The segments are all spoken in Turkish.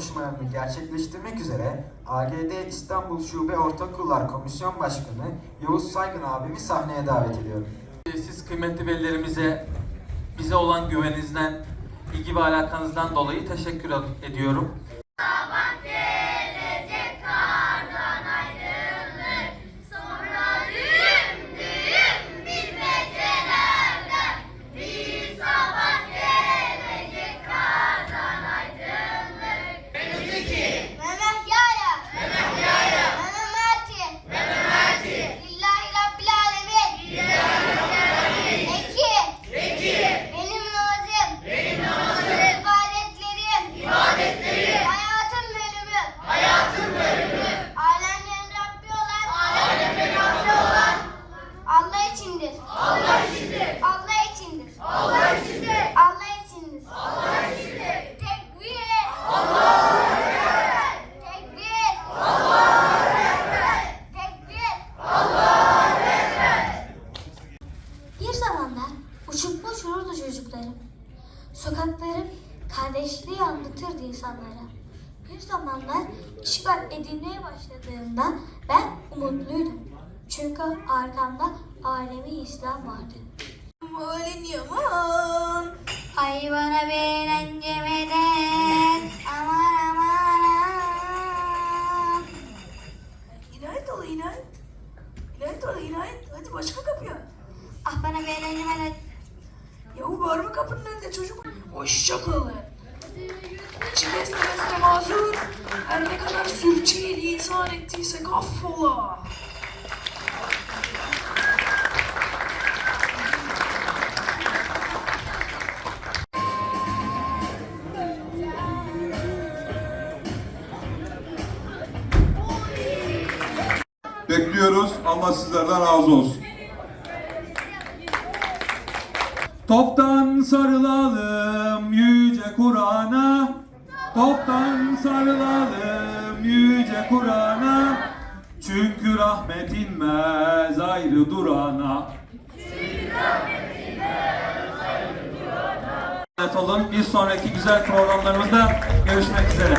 konuşmalarını gerçekleştirmek üzere AGD İstanbul Şube Ortaokullar Komisyon Başkanı Yavuz Saygın abimi sahneye davet ediyorum. Siz kıymetli velilerimize bize olan güveninizden, ilgi ve alakanızdan dolayı teşekkür ediyorum. Sokaklarım kardeşliği anlatırdı insanlara. Bir zamanlar işgal edilmeye başladığımda ben umutluydum. Çünkü arkamda alemi İslam vardı. Aman bana beğencemeden aman aman aman. İnayet ol inayet. İnayet ol inayet. Hadi başka kapıya. Ah bana beğencemeden Yahu bağırma kapının önünde çocuk. Hoşçakalın. İçi beslemesine mazur. Her ne kadar sürçüye lisan ettiysek affola. Bekliyoruz. Allah sizlerden razı olsun. Toptan sarılalım yüce Kur'an'a. Toptan sarılalım yüce Kur'an'a. Çünkü rahmet inmez ayrı durana. Evet olun. Bir sonraki güzel programlarımızda görüşmek üzere.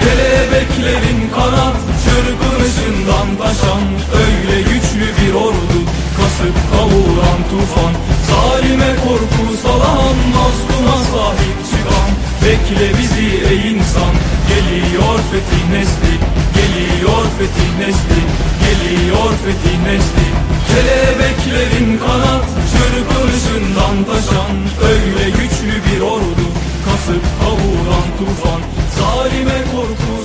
Kelebeklerin kanat çırpınışından taşan tufan. Zalime korku salan mazluma sahip çıkan. Bekle bizi ey insan. Geliyor fethi nesli Geliyor fethi nesli Geliyor fethi nesli. Kelebeklerin kanat çırpınışından taşan. Öyle güçlü bir ordu kasıp kavuran tufan. Zalime korku